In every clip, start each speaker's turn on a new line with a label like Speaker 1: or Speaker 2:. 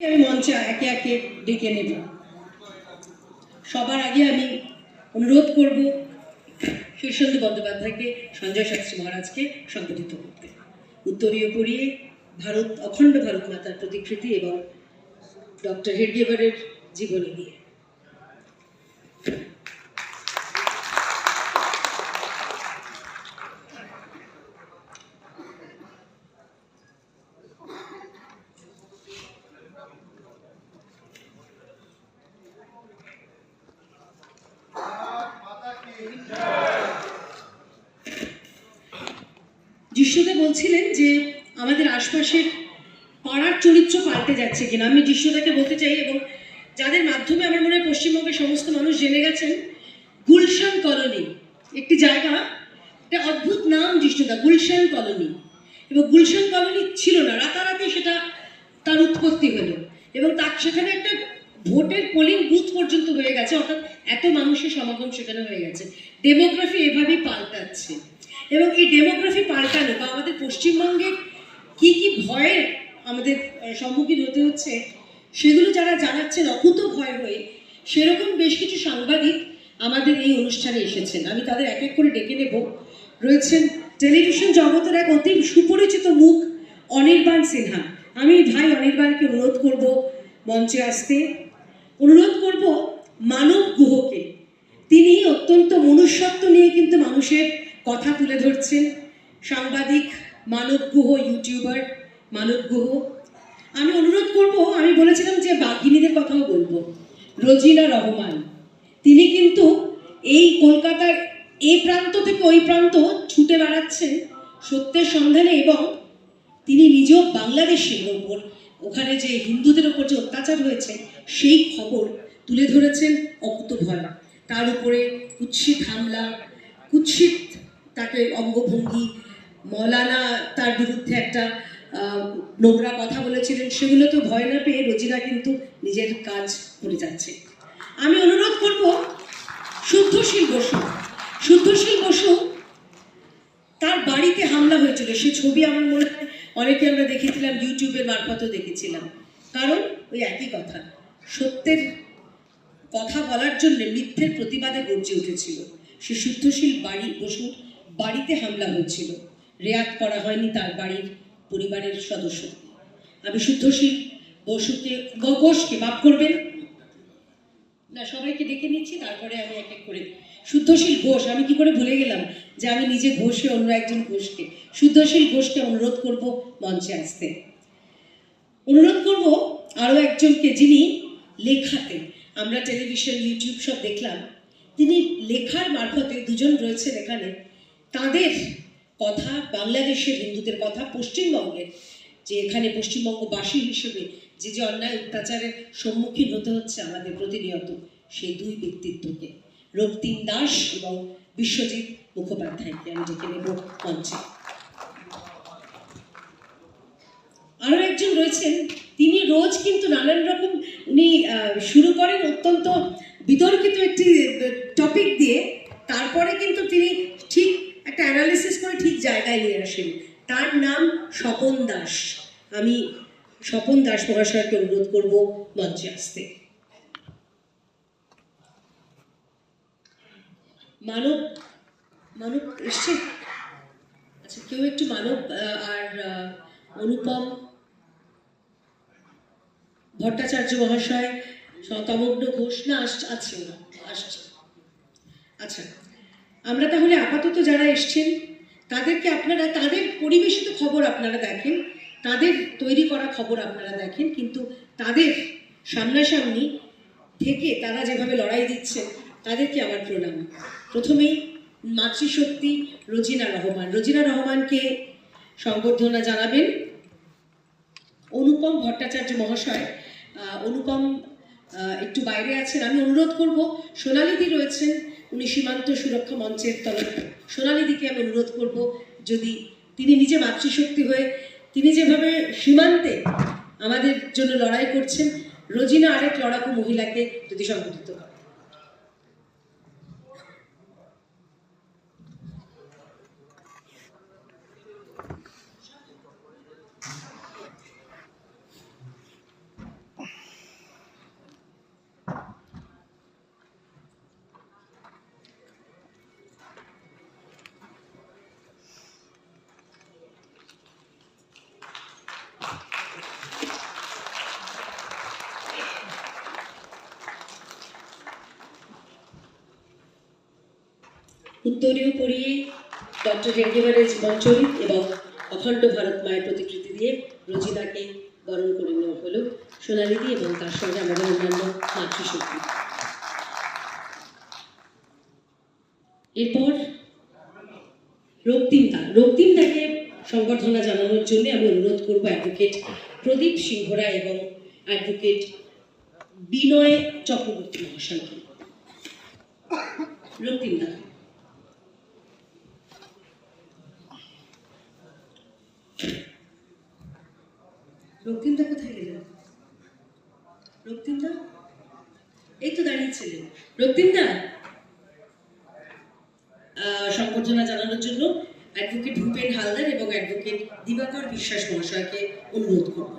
Speaker 1: আমি মঞ্চে একে একে ডেকে নেব। সবার আগে আমি অনুরোধ করব শীর্ষেন্দু বন্দ্যোপাধ্যায়কে, সঞ্জয় শাস্ত্রী মহারাজকে সংগঠিত করতে। উত্তরীয় পড়িয়ে ভারত, অখণ্ড ভারত মাতার প্রতিকৃতি এবং ডক্টর হেডগেভারের জীবনী নিয়ে। বলছিলেন যে আমাদের আশপাশের পাড়ার চরিত্র পাল্টে যাচ্ছে কিনা। আমি যিশুদাকে বলতে চাই এবং যাদের মাধ্যমে আমার মনে হয় পশ্চিমবঙ্গের সমস্ত মানুষ জেনে গেছেন, গুলশান কলোনি একটি জায়গা, একটা অদ্ভুত নাম যিশুদা গুলশান কলোনি। এবং গুলশান কলোনি ছিল না, রাতারাতি সেটা তার উৎপত্তি হলো। এবং তার সেখানে একটা ভোটের পোলিং বুথ পর্যন্ত হয়ে গেছে, অর্থাৎ এত মানুষের সমাগম সেখানে হয়ে গেছে। ডেমোগ্রাফি এভাবেই পাল্টাচ্ছে। এবং এই ডেমোগ্রাফি পাল্টানো বা আমাদের পশ্চিমবঙ্গে কি কি ভয়ের আমাদের সম্মুখীন হতে হচ্ছে, সেগুলো যারা জানাচ্ছেন অকুত ভয় হয়ে সেরকম বেশ কিছু সাংবাদিক আমাদের এই অনুষ্ঠানে এসেছেন। আমি তাদের এক এক করে ডেকে নেব। রয়েছেন টেলিভিশন জগতের এক অতি সুপরিচিত মুখ, অনির্বাণ সিনহা। আমি ভাই অনির্বাণকে অনুরোধ করব মঞ্চে আসতে। অনুরোধ করব মানব গুহকে। তিনি অত্যন্ত মনুষ্যত্ব নিয়ে কিন্তু মানুষের কথা তুলে ধরছেন। সাংবাদিক, মানব গুহ ইউটিউবার, মানব গুহ। আমি অনুরোধ করব, আমি বলেছিলাম যে বাঘিনীদের কথাও বলব। রোজিনা রহমান। তিনি কিন্তু এই কলকাতার এই প্রান্ত থেকে ওই প্রান্ত ছুটে বেড়াচ্ছেন সত্যের সন্ধানে এবং তিনি নিজেও বাংলাদেশের ওপর, ওখানে যে হিন্দুদের ওপর যে অত্যাচার হয়েছে সেই খবর তুলে ধরেছেন অকুতভয় তার উপরে কুৎসিত হামলা, কুৎসিত তাকে অঙ্গভঙ্গি, মৌলানা তার বিরুদ্ধে একটা নোংরা কথা বলেছিলেন, সেগুলো তো ভয় না পেয়ে রোজিনা কিন্তু নিজের কাজ করে যাচ্ছে। আমি অনুরোধ করব, শুদ্ধশীল বসু শুদ্ধশীল বসু, তার বাড়িতে হামলা হয়েছিল সেই ছবি আমার মনে হয় অনেকে আমরা দেখেছিলাম, ইউটিউবের মারফতও দেখেছিলাম। কারণ ওই একই কথা। সত্যের কথা বলার জন্য মিথ্যের প্রতিবাদে গর্জে উঠেছিল। সে শুদ্ধশীল বাড়ি বসুর বাড়িতে হামলা হয়েছিল। রেয়াত করা হয়নি তার বাড়ির পরিবারের সদস্য আমি শুদ্ধশীল বসুকে গ- ঘোষকে মাফ করবেন? না, সবাইকে ডেকে নিচ্ছি, তারপরে আমি এক এক করে শুদ্ধশীল ঘোষ, আমি কি করে ভুলে গেলাম যে আমি নিজে ঘোষে অন্য একজন ঘোষকে? শুদ্ধশীল ঘোষকে অনুরোধ করব মঞ্চে আসতে। অনুরোধ করব আরও একজনকে যিনি লেখাতে। আমরা টেলিভিশন, ইউটিউব সব দেখলাম। তিনি লেখার মারফতে দুজন রয়েছেন এখানে। তাদের কথা, বাংলাদেশের হিন্দুদের কথা, পশ্চিমবঙ্গের, যে এখানে পশ্চিমবঙ্গবাসী হিসেবে যে যে অন্যায় অত্যাচারের সম্মুখীন হতে হচ্ছে আমাদের প্রতিনিয়ত, সেই দুই ব্যক্তিত্বকে। রক্তিম দাস এবং বিশ্বজিৎ মুখোপাধ্যায়কে আমি ডেকে নেব মঞ্চে। আরও একজন রয়েছেন তিনি রোজ কিন্তু নানান রকম উনি শুরু করেন অত্যন্ত বিতর্কিত একটি টপিক দিয়ে। তারপরে কিন্তু তিনি ঠিক একটা অ্যানালিসিস করে ঠিক জায়গায় নিয়ে আসেন। তার নাম স্বপন দাস। আমি স্বপন দাস মহাশয়কে অনুরোধ করব মঞ্চে আসতে। মানব মানব এসছে? আচ্ছা কেউ একটু মানব আর অনুপম ভট্টাচার্য মহাশয় তমগ্ন ঘোষ না, আস- আছে আসছে। আচ্ছা আমরা তাহলে আপাতত যারা এসছেন, তাদেরকে আপনারা, তাদের পরিবেশিত খবর আপনারা দেখেন, তাদের তৈরি করা খবর আপনারা দেখেন, কিন্তু তাদের সামনাসামনি থেকে তারা যেভাবে লড়াই দিচ্ছে, তাদেরকে আমার প্রণাম। প্রথমেই মাতৃশক্তি রোজিনা রহমান। রোজিনা রহমানকে সংবর্ধনা জানাবেন অনুপম ভট্টাচার্য মহাশয়। অনুপম একটু বাইরে আছেন, আমি অনুরোধ করব। সোনালিদি রয়েছেন উনি সীমান্ত সুরক্ষা মঞ্চের তরফ। সোনালিদিকে আমি অনুরোধ করব, যদি তিনি নিজে মাতৃশক্তি হয়ে, তিনি যেভাবে সীমান্তে আমাদের জন্য লড়াই করছেন, রোজিনা আরেক লড়াকু মহিলাকে যদি সংগঠিত করে উত্তরীয় পড়িয়ে ডক্টর হেডগেভারের জীবনচরিত এবং অখণ্ড ভারত মায়ের প্রতিকৃতি দিয়ে রচিতাকে বরণ করে নেওয়া হলো সোনালিদি এবং তার সঙ্গে আমাদের অন্যান্য মাতৃশক্তি এরপর রক্তিমদা রক্তিমদাকে সংবর্ধনা জানানোর জন্য আমি অনুরোধ করব অ্যাডভোকেট প্রদীপ সিংহ রায় এবং অ্যাডভোকেট বিনয় চক্রবর্তী মহাশয়কে। রক্তিমদা রক্তিমদা কোথায় গেলেন রক্তিমদা? এই তো দাঁড়িয়েছিলেন রক্তিমদা? আহ, সংবর্ধনা জানানোর জন্য অ্যাডভোকেট ভূপেন হালদার এবং অ্যাডভোকেট দিবাকর বিশ্বাস মহাশয়কে অনুরোধ করব।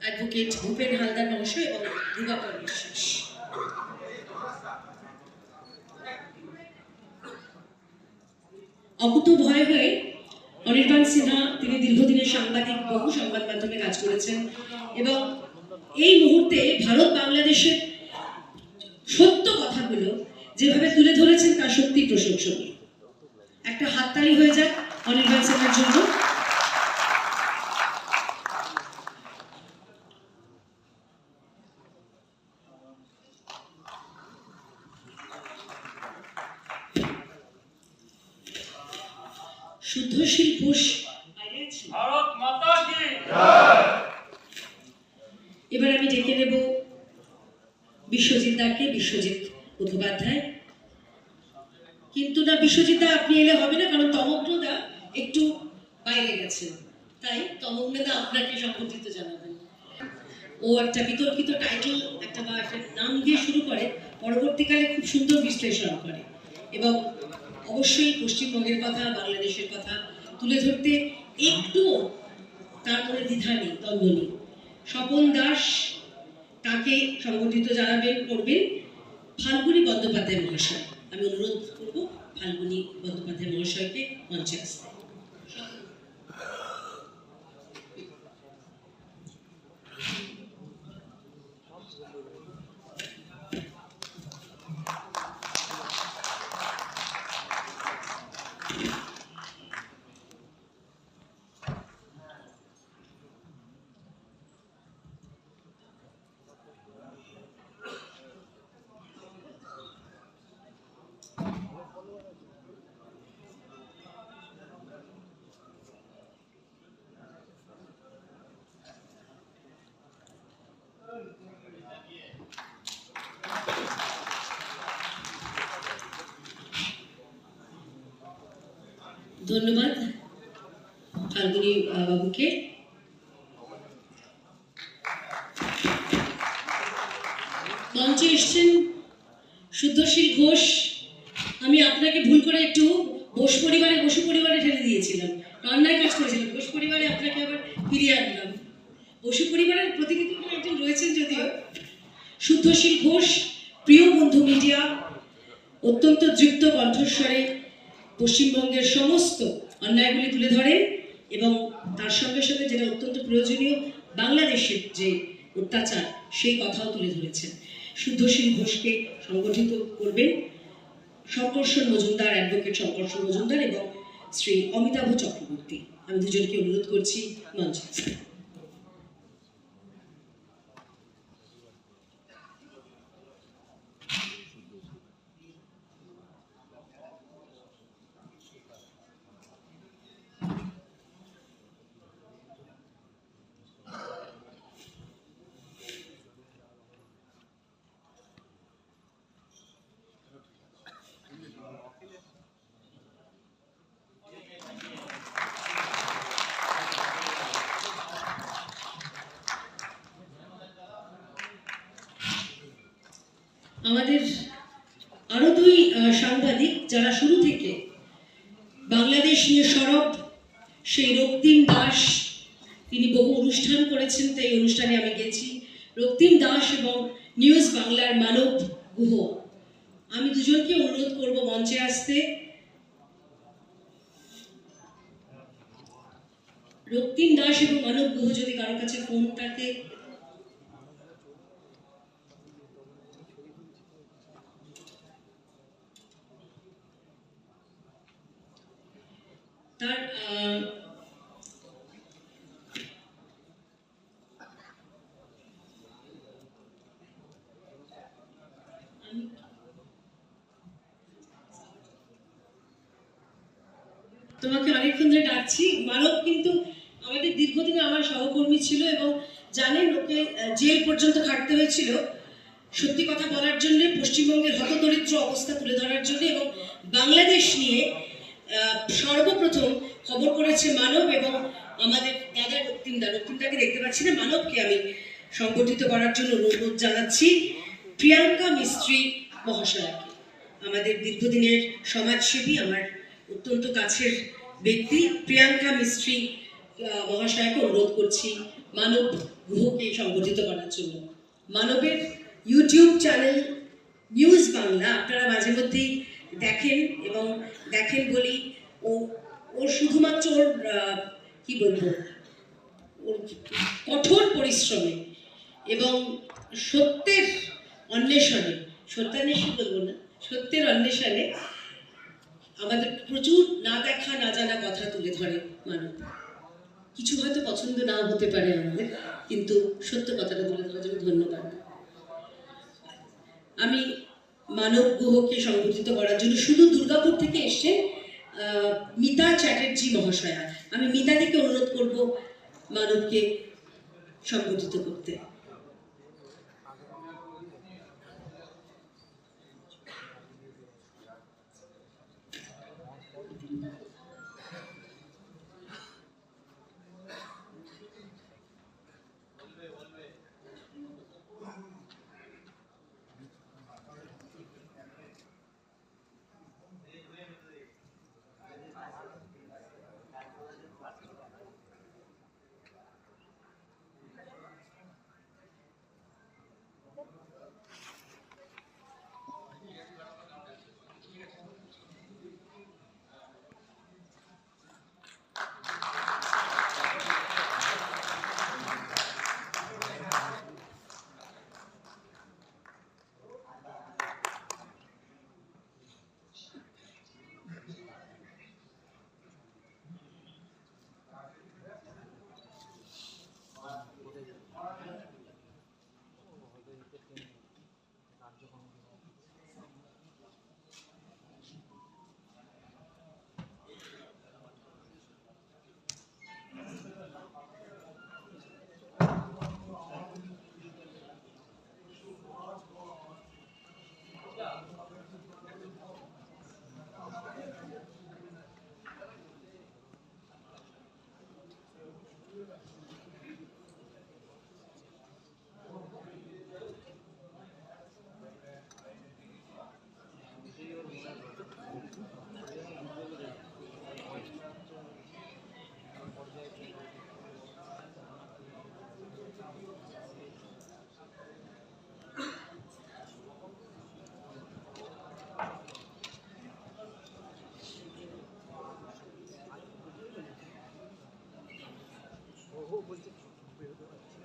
Speaker 1: অ্যাডভোকেট ভূপেন হালদার মহাশয় এবং দিবাকর বিশ্বাস। অকুত ভয় হয়ে অনির্বাণ সিনহা, তিনি দীর্ঘদিনের সাংবাদিক, বহু সংবাদ মাধ্যমে কাজ করেছেন এবং এই মুহূর্তে ভারত বাংলাদেশের সত্য কথাগুলো যেভাবে তুলে ধরেছেন তার সত্যি প্রশংসনীয়। একটা হাততালি হয়ে যাক অনির্বাণ সিনহার জন্য শুদ্ধশীল ঘোষ বাইরে আছেন?
Speaker 2: ভারত মাতা কি
Speaker 1: এবার আমি ডেকে নেব বিশ্বজিৎ দাকে বিশ্বজিৎ মুখোপাধ্যায়। কিন্তু না বিশ্বজিৎ দা আপনি এলে হবে না, কারণ তমগ্নদা একটু বাইরে গেছেন। তাই তমগ্নদা আপনাকে সম্পর্কিত জানাবেন। ও একটা বিতর্কিত টাইটেল একটা বা একটা নাম দিয়ে শুরু করে, পরবর্তীকালে খুব সুন্দর বিশ্লেষণ করে। এবং অবশ্যই পশ্চিমবঙ্গের কথা, বাংলাদেশের কথা তুলে ধরতে একটু তার মনে দ্বিধা নেই, দ্বন্দ্ব নেই। স্বপন দাস তাকে সংগঠিত জানাবেন করবেন, ফাল্গুনি বন্দ্যোপাধ্যায় মহাশয়। আমি অনুরোধ করব ফাল্গুনি বন্দ্যোপাধ্যায় মহাশয়কে মঞ্চে আসতে। ধন্যবাদ। ফাল্গুনী বাবুকে। মঞ্চে এসছেন শুদ্ধশীল ঘোষ। আমি আপনাকে ভুল করে একটু বোস পরিবারে বসু পরিবারে ঠেলে দিয়েছিলাম। অন্যায় কাজ করেছিলাম। বোস পরিবারে আপনাকে আবার ফিরিয়ে আনলাম। বসু পরিবারের প্রতিনিধি একজন রয়েছেন যদিও? শুদ্ধশীল ঘোষ, প্রিয় বন্ধু মিডিয়া, অত্যন্ত যুক্ত কণ্ঠস্বরে পশ্চিমবঙ্গের সমস্ত অন্যায়গুলি তুলে ধরেন এবং তার সঙ্গে সঙ্গে যেটা অত্যন্ত প্রয়োজনীয়, বাংলাদেশের যে অত্যাচার, সেই কথাও তুলে ধরেছেন। শুদ্ধশীল ঘোষকে সংগঠিত করবেন শঙ্কর্ষণ মজুমদার অ্যাডভোকেট শঙ্কর্ষণ মজুমদার এবং শ্রী অমিতাভ চক্রবর্তী। আমি দুজনকে অনুরোধ করছি, মঞ্চে। আমাদের আরও দুই সাংবাদিক যারা শুরু থেকে বাংলাদেশ নিয়ে সরব, সেই রক্তিম দাস, তিনি বহু অনুষ্ঠান করেছেন তাই অনুষ্ঠানে আমি গেছি। রক্তিম দাস এবং নিউজ বাংলার মানব গুহ। আমি দুজনকে অনুরোধ করব মঞ্চে আসতে। রক্তিম দাস এবং মানব গুহ যদি কারোর কাছে ফোনটাকে তার তোমাকে অনেকক্ষণ ধরে ডাকছি। মানব কিন্তু আমাদের দীর্ঘদিন আমার সহকর্মী ছিল এবং জানেন আহ, জেল পর্যন্ত খাটতে হয়েছিল। সত্যি কথা বলার জন্য পশ্চিমবঙ্গের হতদরিদ্র অবস্থা তুলে ধরার জন্য এবং বাংলাদেশ নিয়ে সর্বপ্রথম খবর করেছে মানব এবং আমাদের দাদা রক্তিমদা। রক্তিমদাকে দেখতে পাচ্ছি না। মানবকে আমি সংগঠিত করার জন্য অনুরোধ জানাচ্ছি প্রিয়াঙ্কা মিস্ত্রি মহাশয়াকে। আমাদের দীর্ঘদিনের সমাজসেবী, আমার অত্যন্ত কাছের ব্যক্তি প্রিয়াঙ্কা মিস্ত্রি মহাশয়াকে অনুরোধ করছি মানব গুহকে সংগঠিত করার জন্য। মানবের ইউটিউব চ্যানেল নিউজ বাংলা, আপনারা মাঝে মধ্যেই দেখেন এবং দেখেন বলি ও, ওর শুধুমাত্র ওর কি বলব, ওর কঠোর পরিশ্রমে এবং সত্যের অন্বেষণে সত্যান্বেষণ বলব না, সত্যের অন্বেষণে আমাদের প্রচুর না দেখা, না জানা কথা তুলে ধরে মানব কিছু হয়তো পছন্দ নাও হতে পারে আমাদের, কিন্তু সত্য কথাটা তুলে ধরার জন্য ধন্যবাদ। আমি মানব গুহকে সংগঠিত করার জন্য। শুধু দুর্গাপুর থেকে এসছে মিতা চ্যাটার্জি মহাশয়া। আমি মিতা থেকে অনুরোধ করব মানবকে সংগঠিত করতে।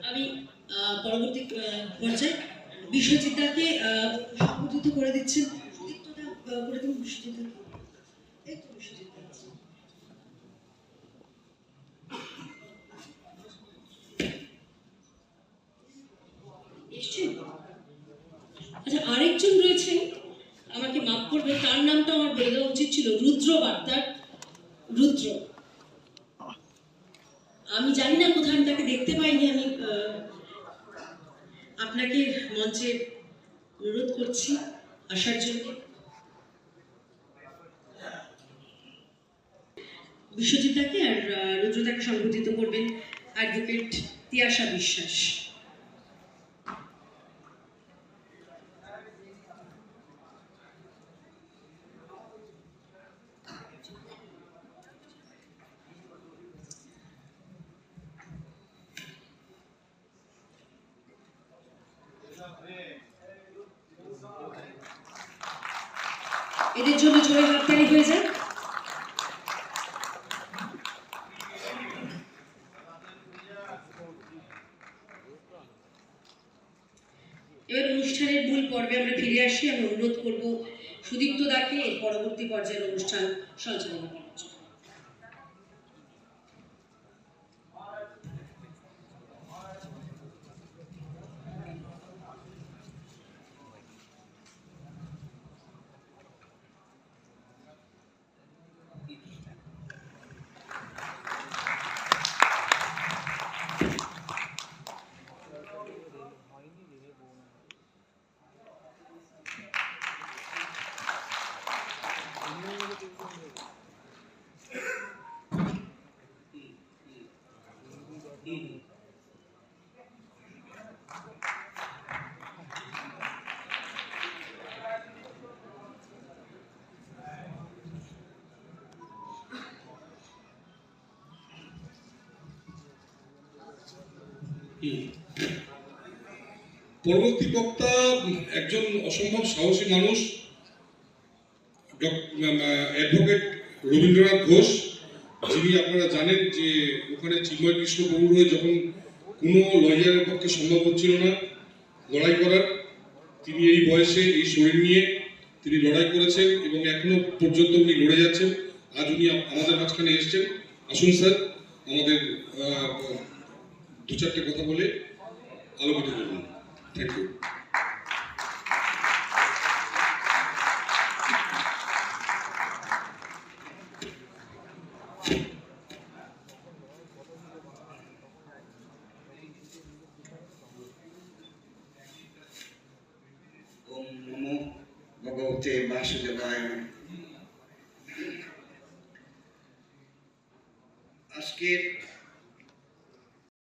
Speaker 1: আমি পরবর্তী পর্যায়ে আহ, সংগঠিত করে দিচ্ছেন করে এই তো আছে। এসছেন? আচ্ছা আরেকজন রয়েছেন আমাকে মাফ করবে তার নামটা আমার বলে দেওয়া উচিত ছিল রুদ্র বার্তার রুদ্র আমি জানি না কোথায় আমি তাকে দেখতে পাইনি আমি আহ, আপনাকে মঞ্চে অনুরোধ করছি আসার জন্য। বিশ্বজিৎদাকে আর আহ, রুদ্রদাকে সংগঠিত করবেন অ্যাডভোকেট তিয়াশা বিশ্বাস। এদের জন্য জোরে হাততালি হয়ে যায়। এবার অনুষ্ঠানের মূল পর্বে আমরা ফিরে আসি। আমি অনুরোধ করব সুদীপ্ত দাকে পরবর্তী পর্যায়ের অনুষ্ঠান সঞ্চালনা
Speaker 2: পরবর্তী বক্তা একজন অসম্ভব সাহসী মানুষ অ্যাডভোকেট রবীন্দ্রনাথ ঘোষ। যিনি আপনারা জানেন যে ওখানে চিন্ময় কৃষ্ণ গৌর হয়ে যখন কোনো লয়ারের পক্ষে সম্ভব হচ্ছিল না লড়াই করার, তিনি এই বয়সে এই শরীর নিয়ে তিনি লড়াই করেছেন এবং এখনও পর্যন্ত উনি লড়ে যাচ্ছেন। আজ উনি আম- আমাদের মাঝখানে এসেছেন। আসুন স্যার, আমাদের দু চারটে কথা বলে আলোকিত করবেন থ্যাংক ইউ